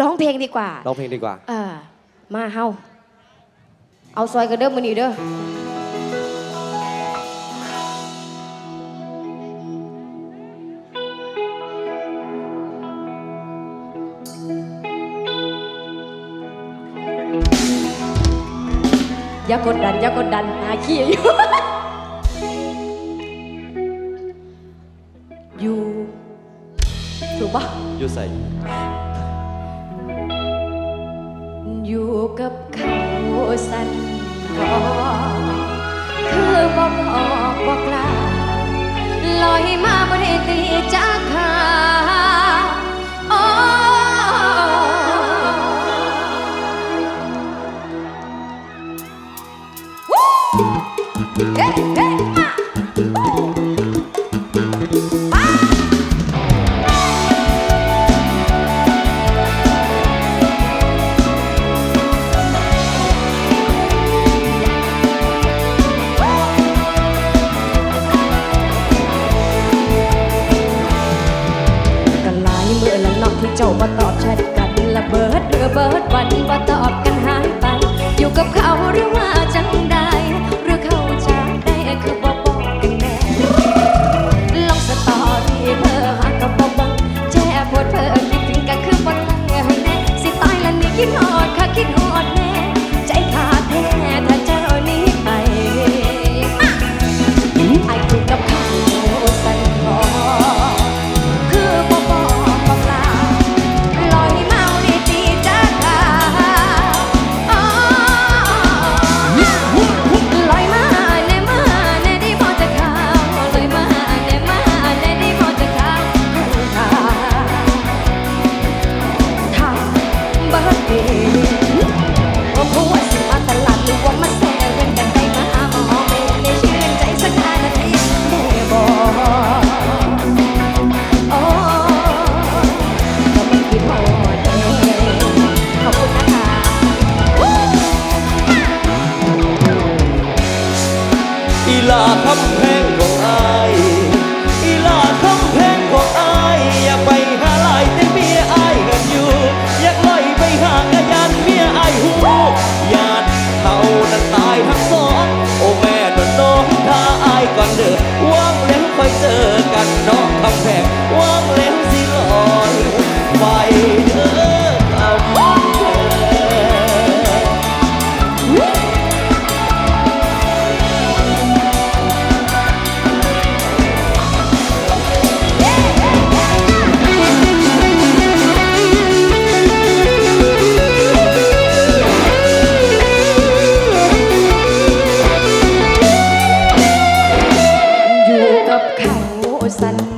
ร้องเพลงดีกว่า ร้องเพลงดีกว่า เออ มาเฮาเอาซอยกันเด้อมือนี้เด้ออย่ากดดันอย่ากดดันหาขี้อยู่ อยู่ ถูกปะอยู่ใส่ อยู่กับเขาสันก็คือบอกบอกบอกลาลอยมาบ่ได้ตีจากขาโอ้วู้เฮ้เฮ้มา วันบ่ตอบกันหายไป อยู่กับเขาหรือว่า están